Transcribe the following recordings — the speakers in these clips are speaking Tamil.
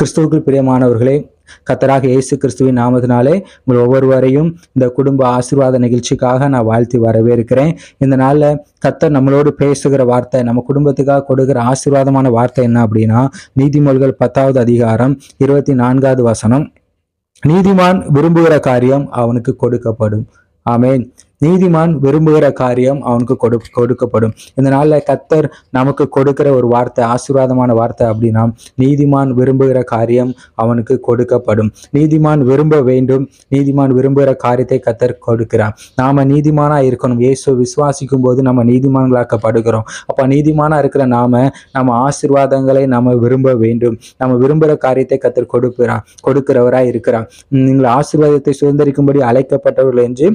கிறிஸ்துவுக்கு பிரியமானவர்களே கத்தராக இயேசு கிறிஸ்துவின் நாமத்தினாலே உங்கள் ஒவ்வொருவரையும் இந்த குடும்ப ஆசீர்வாத நிகழ்ச்சிக்காக நான் வாழ்த்தி வரவேற்கிறேன். இந்த நாளில் கத்தர் நம்மளோடு பேசுகிற வார்த்தை நம்ம குடும்பத்துக்காக கொடுக்கிற ஆசீர்வாதமான வார்த்தை என்ன அப்படின்னா நீதிமொழிகள் பத்தாவது அதிகாரம் இருபத்தி நான்காவது வசனம் நீதிமான் விரும்புகிற காரியம் அவனுக்கு கொடுக்கப்படும். ஆமேன். நீதிமான் விரும்புகிற காரியம் அவனுக்கு கொடு கொடுக்கப்படும். இந்த நாளில் கத்தர் நமக்கு கொடுக்கிற ஒரு வார்த்தை ஆசீர்வாதமான வார்த்தை அப்படின்னா நீதிமான் விரும்புகிற காரியம் அவனுக்கு கொடுக்கப்படும். நீதிமான் விரும்ப வேண்டும். நீதிமான் விரும்புகிற காரியத்தை கத்தர் கொடுக்கிறார். நாம நீதிமானா இருக்கணும். இயேசு விசுவாசிக்கும் போது நம்ம நீதிமான்களாக்கப்படுகிறோம். அப்ப நீதிமானா இருக்கிற நாம நம்ம ஆசீர்வாதங்களை நம்ம விரும்ப வேண்டும். நம்ம விரும்புகிற காரியத்தை கத்தர் கொடுக்கிறார் கொடுக்கிறவராய் இருக்கிறார். நீங்கள் ஆசீர்வாதத்தை சுதந்திரிக்கும்படி அழைக்கப்பட்டவர்கள் என்று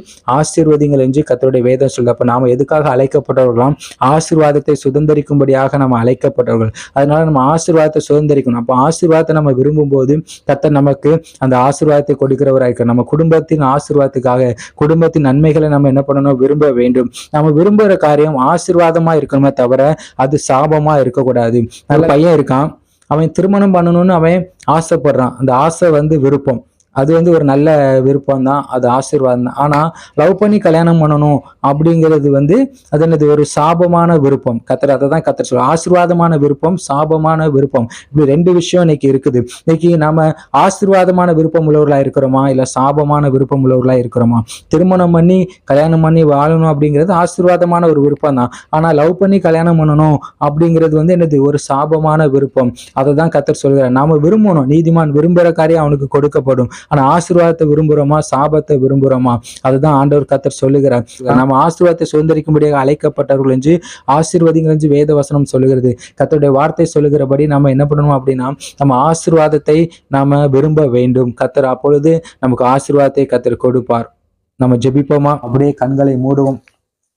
ஆசீர்வதிங்கள் என்று கத்தருடைய வேதம் சொல்லுது. அப்ப நாம எதுக்காக அழைக்கப்பட்டவர்களாம் ஆசீர்வாதத்தை சுதந்திரிக்கும்படியாக நம்ம அழைக்கப்பட்டவர்கள். அதனால நம்ம ஆசீர்வாதத்தை சுதந்திரிக்கணும். அப்போ ஆசீர்வாதத்தை நம்ம விரும்பும் போது கத்தர் நமக்கு அந்த ஆசீர்வாதத்தை கொடுக்கிறவராக நம்ம குடும்பத்தின் ஆசீர்வாதத்துக்காக குடும்பத்தின் நன்மைகளை நம்ம என்ன பண்ணணும் விரும்ப வேண்டும். நம்ம விரும்புகிற காரியம் ஆசீர்வாதமா இருக்கணுமே தவிர அது சாபமா இருக்கக்கூடாது. நல்ல பையன் இருக்கான். அவன் திருமணம் பண்ணணும்னு அவன் ஆசைப்படுறான். அந்த ஆசை வந்து விருப்பம். அது வந்து ஒரு நல்ல விருப்பம் தான் அது ஆசீர்வாதம் தான். ஆனால் லவ் பண்ணி கல்யாணம் பண்ணணும் அப்படிங்கிறது வந்து அது என்னது ஒரு சாபமான விருப்பம். கத்திர அதை தான் கத்திர சொல்லுவோம் ஆசீர்வாதமான விருப்பம் சாபமான விருப்பம். இப்படி ரெண்டு விஷயம் இன்னைக்கு இருக்குது. இன்னைக்கு நாம ஆசீர்வாதமான விருப்பம் உள்ளவர்களாக இருக்கிறோமா? இல்லை சாபமான விருப்பம் உள்ளவர்களாக இருக்கிறோமா? திருமணம் பண்ணி கல்யாணம் பண்ணி வாழணும் அப்படிங்கிறது ஆசீர்வாதமான ஒரு விருப்பம் தான் ஆனால் லவ் பண்ணி கல்யாணம் பண்ணணும் அப்படிங்கிறது வந்து என்னது ஒரு சாபமான விருப்பம். அதை தான் கத்தர் சொல்கிறார் நாம விரும்பணும். நீதிமான் விரும்புகிற காரியம் அவனுக்கு கொடுக்கப்படும். ஆனா ஆசீர்வாதத்தை விரும்புறோமா? சாபத்தை விரும்புறோமா? அதுதான் ஆண்டவர் கத்தர் சொல்லுகிறார். நம்ம ஆசீர்வாதத்தை சுதந்திரிக்கும்படியாக அழைக்கப்பட்டவர்கள் என்று ஆசீர்வாதிகள் என்று வேத வசனம் சொல்லுகிறது. கத்தருடைய வார்த்தை சொல்லுகிறபடி நம்ம என்ன பண்ணணும் அப்படின்னா நம்ம ஆசீர்வாதத்தை நாம விரும்ப வேண்டும். கத்தர் அப்பொழுது நமக்கு ஆசீர்வாதத்தை கத்தர் கொடுப்பார். நம்ம ஜெபிப்போமா? அப்படியே கண்களை மூடுவோம்.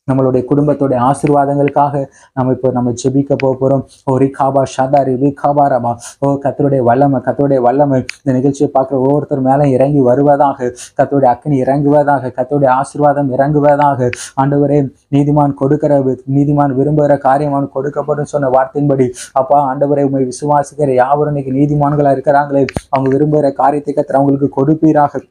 நம்மளுடைய குடும்பத்துடைய ஆசீர்வாதங்களுக்காக நம்ம இப்போ நம்ம ஜெபிக்க போக போகிறோம் ஓ ரிகாபா ஷாதா ரிபி காபா ரபா. ஓ கத்தருடைய வல்லமை கத்தருடைய வல்லமை. இந்த நிகழ்ச்சியை பார்க்குற ஒவ்வொருத்தர் மேலே இறங்கி வருவதாக கத்தருடைய அக்னி இறங்குவதாக கத்தருடைய ஆசீர்வாதம் இறங்குவதாக. ஆண்டவரே நீதிமான் கொடுக்கிற நீதிமான் விரும்புகிற காரியம் கொடுக்கப்படும் சொன்ன வார்த்தையின்படி அப்பா ஆண்டவரை உண்மை விசுவாசிக்கிற யாவரும் இன்னைக்கு நீதிமான்களா இருக்கிறாங்களே. அவங்க விரும்புகிற காரியத்தை கத்தர் அவங்களுக்கு கொடுப்பீராக.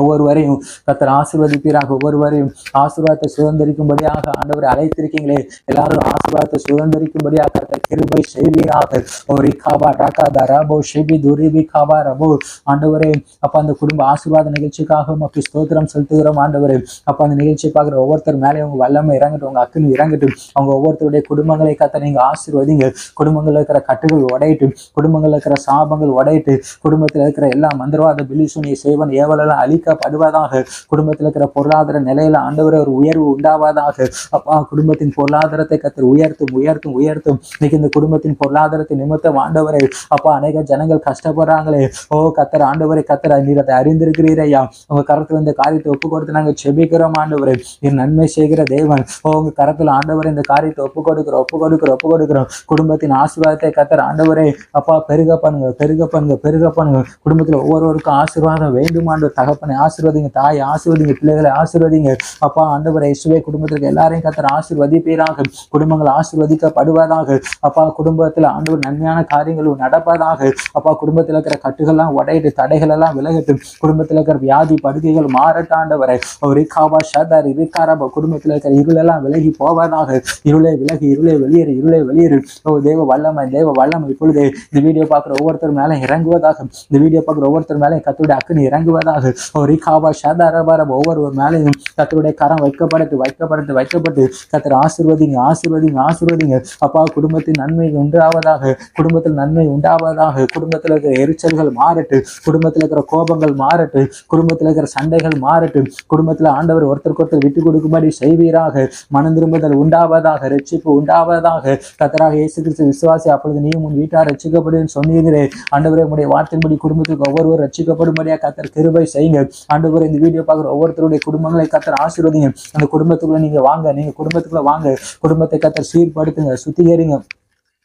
ஒவ்வொருவரையும் கத்தர் ஆசீர்வதிப்பீராக. ஒவ்வொருவரையும் ஆசீர்வாதத்தை சுதந்திரிக்கும்படியாக ஆண்டவரை அழைத்திருக்கீங்களே. எல்லாரும் ஆசீர்வாதத்தை சுதந்திரிக்கும்படியாக கத்தர் கிருபை செய்வீராக. ஓ ரிகாபா ராகா தராபோ ஷெபி துரிபி காபா ரபோ. ஆண்டவரே அப்ப அந்த குடும்ப ஆசீர்வாத நிகழ்ச்சிக்காக உமக்கு ஸ்தோத்திரம் செலுத்துகிறோம் ஆண்டவரே. அப்ப அந்த நிகழ்ச்சியை பார்க்குற ஒவ்வொருத்தர் மேலே உங்க வல்லமை இறங்கட்டும் உங்க அக்குன்னு இறங்கட்டும். அவங்க ஒவ்வொருத்தருடைய குடும்பங்களை கத்த நீங்க ஆசீர்வதிங்க. குடும்பங்களில் இருக்கிற கட்டுகள் உடையட்டும். குடும்பங்களில் இருக்கிற சாபங்கள் உடையட்டு குடும்பத்தில் இருக்கிற எல்லா மந்திரவாத பிலிசுனிய சேவன் ஏவலெல்லாம் அழிக்கப்படுவதாக குடும்பத்தில் இருக்கிற பொருளாதார நிலையில ஆண்டவரை ஒரு உயர்வு உண்டாவதாக. அப்பா குடும்பத்தின் பொருளாதாரத்தை கத்தர் உயர்த்தும் உயர்த்தும் உயர்த்தும். இன்னைக்கு இந்த குடும்பத்தின் பொருளாதாரத்தை நிமித்தம் ஆண்டவரை அப்பா அநேக ஜனங்கள் கஷ்டப்படுறாங்களே. ஓ கத்தர் ஆண்டவரை கத்தர் நீர் அதை அறிந்திருக்கிறீரையா உங்க கரத்துல இந்த காரியத்தை ஒப்பு கொடுத்து நாங்க செபிக்கிறோம் ஆண்டவரை. நீர் நன்மை செய்கிற தேவன். ஓ உங்க கரத்துல ஆண்டவரை இந்த காரியத்தை ஒப்பு கொடுக்கிறோம் ஒப்பு கொடுக்கிறோம் ஒப்பு கொடுக்கிறோம். குடும்பத்தின் ஆசீர்வாதத்தை கத்தர் ஆண்டவரை அப்பா பெருக பண்ணுங்க பெருக பண்ணுங்க பெருக பண்ணுங்க. குடும்பத்தில் ஒவ்வொருவருக்கும் ஆசீர்வாதம் வேண்டுமாண்டு தகப்பன் தகப்பனை ஆசிர்வதிங்க தாயை ஆசிர்வதிங்க பிள்ளைகளை ஆசிர்வதிங்க. அப்பா ஆண்டவரை இயேசுவே குடும்பத்திற்கு எல்லாரையும் கத்தர் ஆசிர்வதிப்பீராக. குடும்பங்கள் ஆசீர்வதிக்கப்படுவதாக. அப்பா குடும்பத்தில் ஆண்டவர் நன்மையான காரியங்கள் நடப்பதாக. அப்பா குடும்பத்தில் இருக்கிற கட்டுகள்லாம் உடையிட்டு தடைகள் எல்லாம் விலகட்டும் குடும்பத்தில் இருக்கிற வியாதி படுகைகள் மாறட்டாண்டவரை ஒரு காபா ஷாதாரி விகாராபா குடும்பத்துல இருக்கிற இருளெல்லாம் விலகி போவதாக இருளை விலகி இருளை வெளியேறு இருளை வெளியேறு. ஓ தேவ வல்லமை தேவ வல்லமை இப்பொழுது இந்த வீடியோ பார்க்குற ஒவ்வொருத்தர் மேலே இறங்குவதாக. இந்த வீடியோ பார்க்குற ஒவ்வொருத்தர் மேலே கத்துடைய அக்கனி இறங்குவதாக. ஓ ரிகாபா ஷாதாரபாரபா ஒவ்வொரு மேலேயும் கத்தருடைய கரம் வைக்கப்படட்டு வைக்கப்படட்டு வைக்கப்பட்டு கத்தர் ஆசீர்வதிங்க ஆசீர்வதிங்க ஆசிர்வதிங்க. அப்பா குடும்பத்தின் நன்மை உண்டாவதாக குடும்பத்தில் நன்மை உண்டாவதாக. குடும்பத்தில் இருக்கிற எரிச்சல்கள் மாறட்டு குடும்பத்தில் இருக்கிற கோபங்கள் மாறட்டு குடும்பத்தில் இருக்கிற சண்டைகள் மாறட்டு குடும்பத்தில் ஆண்டவர் ஒருத்தருக்கு ஒருத்தர் விட்டு கொடுக்கும்படி செய்வீராக. மனம் திரும்புதல் உண்டாவதாக ரட்சிப்பு உண்டாவதாக. கத்தராக இயேசு கிறிஸ்து விசுவாசி அப்பொழுது நீ உன் வீட்டார் ரட்சிக்கப்படுன்னு சொன்னீர்களே. ஆண்டவரே உடைய வார்த்தையின்படி குடும்பத்துக்கு ஒவ்வொருவர் ரட்சிக்கப்படும்படியா கத்தர் கிருபை செய்யுங்க ஆண்டவரே இந்த வீடியோ பார்க்குற ஒவ்வொருத்தருடைய குடும்பங்களை கத்தர் ஆசீர்வதிங்க. அந்த குடும்பத்துக்குள்ள நீங்க வாங்க நீங்க குடும்பத்துக்குள்ள வாங்க. குடும்பத்தை கத்தர் சீர்படுத்துங்க சுத்திகரிங்க.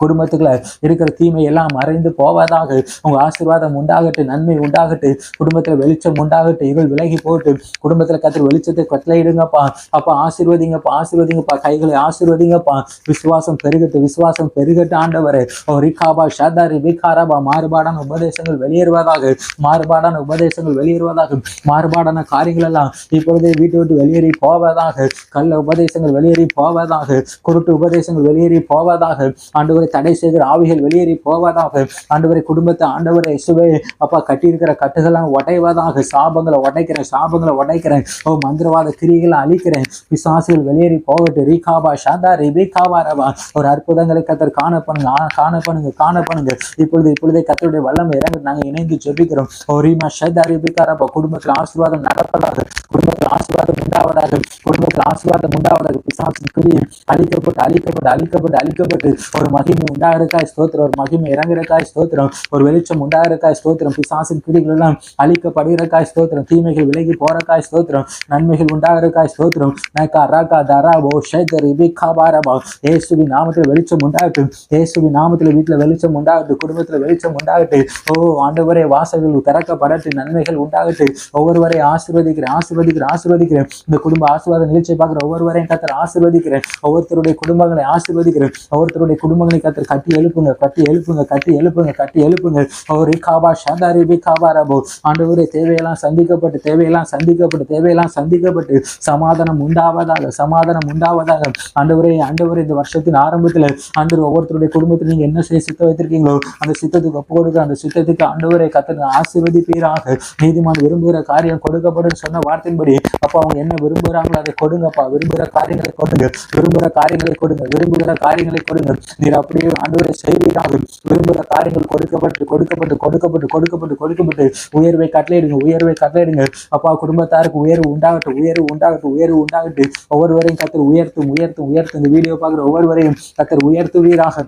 குடும்பத்துக்குள்ள இருக்கிற தீமை எல்லாம் மறைந்து போவதாக உங்க ஆசீர்வாதம் உண்டாகட்டு நன்மை உண்டாகட்டு குடும்பத்துல வெளிச்சம் உண்டாகட்டு இவள் விலகி போட்டு குடும்பத்துல கத்திர வெளிச்சத்தை கட்டளையிடுங்கப்பா. அப்பா ஆசீர்வதிங்கப்பா ஆசீர்வதிங்கப்பா கைகளை ஆசீர்வதிங்கப்பா. விசுவாசம் பெருகட்டு விசுவாசம் பெருகட்டு ஆண்டவரே. ஓ ரிகாபா ஷாதாரி விகாராபா மாறுபாடான உபதேசங்கள் வெளியேறுவதாக மாறுபாடான உபதேசங்கள் வெளியேறுவதாக மாறுபாடான காரியங்கள் எல்லாம் இப்பொழுதே வீட்டை விட்டு வெளியேறி போவதாக கள்ள உபதேசங்கள் வெளியேறி போவதாக குருட்டு உபதேசங்கள் வெளியேறி போவதாக ஆண்டு தடை செய்கிற ஆவிகள் வெளியேறி போவதாக ஆண்டவரை குடும்பத்தை ஆண்டவரை இசுவை அப்பா கட்டியிருக்கிற கட்டுகள்லாம் உடைவதாக சாபங்களை உடைக்கிறேன் சாபங்களை உடைக்கிறேன். ஓ மந்திரவாத கிரிகளை அழிக்கிறேன். பிசாசுகள் வெளியேறி போகட்டு. ரீகாபா ஷாதா ரிபிகாபா ரவா ஒரு அற்புதங்களை கத்தர் காண பண்ணுங்க ஆ, காண பண்ணுங்க காண பண்ணுங்க. இப்பொழுது இப்பொழுதே கத்தருடைய வல்லமை இறங்க நாங்கள் இணைந்து ஜெபிக்கிறோம். ஓ ரீமா ஷதா ரிபிகா ரபா. குடும்பத்தில் ஆசீர்வாதம் நடப்பதாக குடும்பத்தில் ஆசீர்வாதம் உண்டாவதாக குடும்பத்தில் ஆசீர்வாதம் உண்டாவதாக பிசாசின் கிரியை அழிக்கப்பட்டு அழிக்கப்பட்டு அழிக்கப்பட்டு அழிக்கப்பட்டு ஒரு மகிமை உண்டாகிறக்காய் ஸ்தோத்திரம். ஒரு மகிமை இறங்குறக்காய் ஸ்தோத்திரம். ஒரு வெளிச்சம் உண்டாகிறக்காய் ஸ்தோத்திரம். பிசாசின் கிரிகள் எல்லாம் அழிக்கப்படுகிறக்காய் ஸ்தோத்திரம். தீமைகள் விலகி போறக்காய் ஸ்தோத்திரம். நன்மைகள் உண்டாகிறக்காய் ஸ்தோத்திரம். நக்கா ராகா தரா ஓ ஷேதர் இபிகா பாரபா ஏசுவி நாமத்தில் வெளிச்சம் உண்டாகட்டும். ஏசுவி நாமத்தில் வீட்டில் வெளிச்சம் உண்டாகட்டும். குடும்பத்தில் வெளிச்சம் உண்டாகட்டும். ஓ ஆண்டவரே வாசல்கள் திறக்கப்படட்டு நன்மைகள் உண்டாகட்டு ஒவ்வொருவரை ஆசிர்வதிக்கிறேன் ஆசிர்வதிக்கிறேன் ஆசிர்வதிக்கிறேன். இந்த குடும்ப ஆசீர்வாத நிகழ்ச்சியை பார்க்குற ஒவ்வொருவரையும் கத்தர் ஆசிர்வதிக்கிறேன். ஒவ்வொருத்தருடைய குடும்பங்களை ஆசிர்வதிக்கிறேன். ஒவ்வொருத்தருடைய குடும்பங்களை கத்தர் கட்டி எழுப்புங்க கட்டி எழுப்புங்க கட்டி எழுப்புங்க கட்டி எழுப்புங்க. ஒரு காபா ஷாதாரி பி காபா ரபோ. ஆண்டவரே தேவையெல்லாம் சந்திக்கப்பட்டு தேவையெல்லாம் சந்திக்கப்பட்டு தேவையெல்லாம் சந்திக்கப்பட்டு. சமாதானம் உண்டாவதாக சமாதானம் உண்டாவதாக. ஆண்டவரே ஆண்டவரே இந்த வருஷத்தின் ஆரம்பத்தில் ஆண்டவர் ஒவ்வொருத்தருடைய குடும்பத்தில் நீங்கள் என்ன செய்ய சித்த வைத்திருக்கீங்களோ அந்த சித்தத்துக்கு ஒப்பு கொடுக்க அந்த சித்தத்துக்கு ஆண்டவரை கத்தனை ஆசீர்வதிப்பீராக. நீதிமான் விரும்புகிற காரியம் கொடுக்கப்படும் சொன்ன வார்த்தையின்படி அப்பா அவங்க என்ன விரும்புகிறாங்களோ அதை கொடுங்கப்பா. விரும்புகிற காரியங்களை கொடுங்க. விரும்புகிற காரியங்களை கொடுங்க. விரும்புகிற காரியங்களை கொடுங்க. நீர் அப்படியே ஆண்டவரை செய்வீராக விரும்புகிற காரியங்கள் கொடுக்கப்பட்டு கொடுக்கப்பட்டு கொடுக்கப்பட்டு கொடுக்கப்பட்டு கொடுக்கப்பட்டு. உயர்வை கட்டளையிடுங்க உயர்வை கட்டளையிடுங்க. அப்பா குடும்பத்தாருக்கு உயர்வு உண்டாகட்டும் உயர்வு உண்டாகட்டும் உயர்வு உண்டாகட்டும். ஒவ்வொருவரையும் கத்தர் உயர்த்தும் உயர்த்தும் உயர்த்தும். இந்த வீடியோ பார்க்குற ஒவ்வொருவரையும் கத்தர் உயர்த்துவீராக.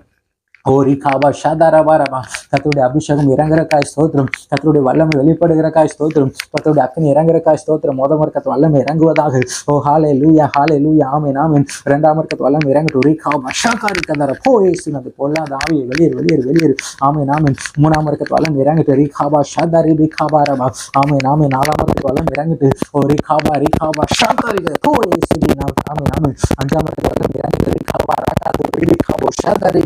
ஓ ரிகாபா ஷாதாராபாரபா கத்தருடைய அபிஷேகம் இறங்குறக்காய் ஸ்தோத்திரம். கத்தருடைய வல்லமை வெளிப்படுகிறக்காய் ஸ்தோத்திரம். கத்தருடைய அக்கனி இறங்குறக்காய் ஸ்தோத்திரம். மொதல் மறுக்கத்து வல்லமை இறங்குவதாக. ஓ ஹாலே லூயா ஹாலே லூயா ஆமேன் ஆமேன். இரண்டாம் மறுக்கத்து வல்லமை இறங்கட்டும். ரிகாபா ஷாக்காரி கதர போ ஏசு அது பொல்லாத ஆவியை வெளியேறு வெளியேறு வெளியேறு. ஆமேன் ஆமேன். மூணாம் மறுக்கத்து வல்லமை இறங்கட்டு ரிகாபா ஷாதாரி ரிகாபா ரபா. ஆமேன் ஆமேன். நாலாம் மறுக்கத்து வல்லமை இறங்கிட்டு ஓ ரிகாபா ரிகாபா காபா ஷாக்காரி போ ஏசு ஆமேன் ஆமேன். அஞ்சாம் மறுக்கத்து வல்லமை இறங்கட்டு ரிகாபா ராகாது ரிகாபோ ஷாதாரி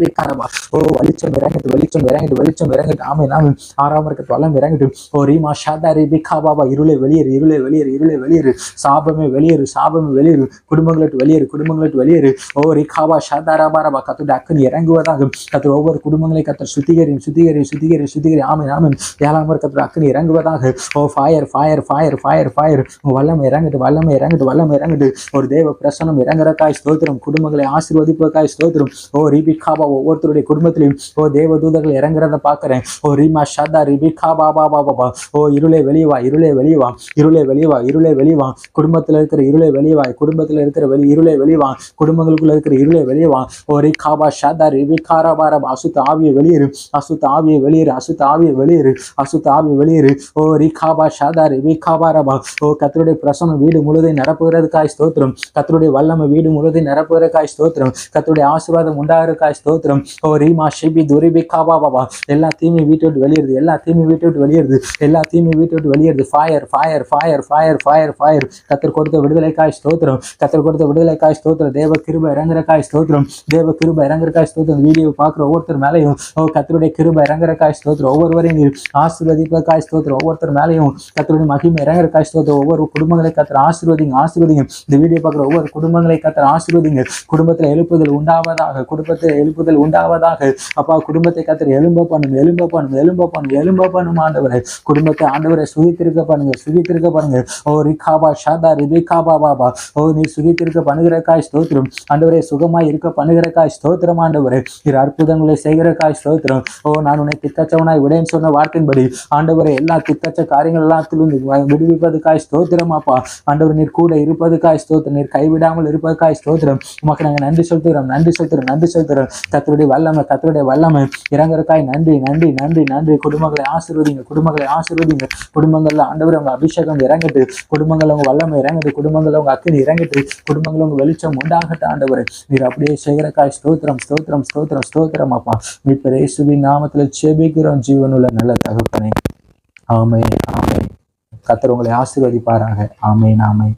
ஓ வலிச்சம் இறங்கிட்டு வெளிச்சம் இறங்கிட்டு வெளிச்சம் இறங்கிட்டு ஆமை நாம ஆறாம் இருக்கத்து வல்லம் இறங்கிட்டு ஓ ரீமா ஷாதாரி பிகா பாபா இருளை வெளியேறு இருளை வெளியேறு இருளை வெளியேறு. சாபமே வெளியேறு சாபமே வெளியேறு. குடும்பங்களுக்கு வெளியேறு குடும்பங்களுக்கு வெளியேறு. ஓ ரிகாபா ஷாதாரா பாரபா கத்துடைய அக்கன் இறங்குவதாக. கத்து ஒவ்வொரு குடும்பங்களை கத்த சுத்திகரியும் சுத்திகரி சுத்திகரி சுத்திகரி. ஆமை நாமன் ஏழாம் இருக்கிறது அக்கன் இறங்குவதாக. ஓ fire fire fire fire fire வல்லமை இறங்கிட்டு வல்லமை இறங்கிட்டு வல்லமை இறங்கிட்டு ஒரு தேவ பிரசனம் இறங்குறக்காய் ஸ்தோத்திரம். குடும்பங்களை ஆசீர்வதிப்பதற்காய் ஸ்தோத்திரம். ஓ ரிபிகாபா ஒவ்வொருத்தருடைய குடும்பத்திலையும் ஓ தேவ தூதர்கள் இறங்குறத பாக்குறேன் ஓ ரீமா ஷாதா ரிபிகா பாபா பாபா பா ஓ இருளே வெளிவா இருளே வெளியவா இருளே வெளிவா இருளே வெளிவா குடும்பத்தில் இருக்கிற இருளே வெளிவா குடும்பத்தில் இருக்கிற வெளி இருளே வெளியவா குடும்பங்களுக்குள்ள இருக்கிற இருளே வெளிவா ஓ ரிகாபா ஷாதா ரிபிகாரா பாரா அசுத்த ஆவியை வெளியேறு. அசுத்த ஆவியை வெளியேறு அசுத்த ஆவியை வெளியேறு அசுத்த ஆவியை வெளியேறு. ஓ ரிகாபா ஷாதா ரிபிகாபா ரபா ஓ கத்தருடைய பிரசனம் வீடு முழுவதும் நிரப்புகிறதுக்காய் ஸ்தோத்திரம். கத்தருடைய வல்லமை வீடு முழுவதும் நிரப்புகிறதுக்காய் ஸ்தோத்திரம். கத்தருடைய ஆசீர்வாதம் உண்டாகிறதுக்காய் ஸ்தோத்திரம். ஓ ரீமா ஷிபி துரிபி காபா பாபா எல்லா தீமையும் வீட்டை விட்டு வெளியேறுது எல்லா தீமையும் வீட்டை விட்டு வெளியேறுது எல்லா தீமையும் வீட்டை விட்டு வெளியேறுது. Fire fire fire fire fire fire கத்தர் கொடுத்த விடுதலைக்காய் ஸ்தோத்திரம். கத்தர் கொடுத்த விடுதலைக்காய் ஸ்தோத்திரம். தேவ கிருப இறங்குறக்காய் ஸ்தோத்திரம். தேவ கிருப இறங்குறக்காய் ஸ்தோத்திரம். வீடியோ பார்க்குற ஒவ்வொருத்தர் மேலேயும் ஓ கத்தருடைய கிருப இறங்குறக்காய் ஸ்தோத்திரம். ஒவ்வொருவரையும் நீர் ஆசீர்வதிப்பதற்காய் ஸ்தோத்திரம். ஒவ்வொருத்தர் மேலேயும் கத்தருடைய மகிமை இறங்குறக்காய் ஸ்தோத்திரம். ஒவ்வொரு குடும்பங்களை கத்தர் ஆசீர்வதிங்க ஆசீர்வதிங்க. இந்த வீடியோ பார்க்குற ஒவ்வொரு குடும்பங்களை கத்தர் ஆசீர்வதிங்க. குடும்பத்தில் எழுப்புதல் உண்டாவதாக குடும்பத்தில் எழுப்புதல் உண்டாவதாக. அப்பா குடும்பத்தை கத்திர எலும்ப பண்ணும் எலும்ப பண்ணும் எலும்ப பண்ணும் எலும்ப பண்ணும் ஆண்டவரை. குடும்பத்தை ஆண்டவரை சுகித்திருக்க பண்ணுங்க சுகித்திருக்க பண்ணுங்க. ஓ ரிகாபா ஷாதா ரிபிகாபா பாபா. ஓ நீ சுகித்திருக்க பண்ணுகிறக்காய் ஸ்தோத்திரம். ஆண்டவரை சுகமாய் இருக்க பண்ணுகிறக்காய் ஸ்தோத்திரம் ஆண்டவரை. இரு அற்புதங்களை செய்கிறக்காய் ஸ்தோத்திரம். ஓ நான் உன்னை திக்கச்சவனாய் விடேன்னு சொன்ன வார்த்தையின்படி ஆண்டவரை எல்லா திக்கச்ச காரியங்கள் எல்லாத்திலும் விடுவிப்பதுக்காய் ஸ்தோத்திரம் அப்பா. ஆண்டவர் நீர் கூட இருப்பதுக்காய் ஸ்தோத்திரம். நீர் கைவிடாமல் இருப்பதுக்காய் ஸ்தோத்திரம். உமக்கு நாங்கள் நன்றி செலுத்துகிறோம் நன்றி செலுத்துகிறோம் நன்றி செலுத்துகிறோம் கத்தருடைய வல்லமை கத்தருடைய வல்லமை. இறங்குறக்காய் நன்றி நன்றி நன்றி நன்றி. குடும்பங்களை ஆசீர்வதிங்க குடும்பங்களை ஆசீர்வதிங்க. குடும்பங்கள்ல ஆண்டவர் அவங்க அபிஷேகம் இறங்கட்டு. குடும்பங்கள் அவங்க வல்லமை இறங்கட்டு. குடும்பங்கள் அவங்க அக்கினி இறங்கட்டு. குடும்பங்கள் உங்க வெளிச்சம் உண்டாகட்டு ஆண்டவர். நீர் அப்படியே செய்கிறக்காய் ஸ்தோத்திரம் ஸ்தோத்திரம் ஸ்தோத்திரம் ஸ்தோத்திரம் அப்பா. மீட்பர் இயேசுவின் நாமத்துல செபிக்கிறோம் ஜீவனுள்ள நல்ல தகப்பனே. ஆமை ஆமை கத்தர் உங்களை ஆசிர்வதிப்பாராக. ஆமை ஆமே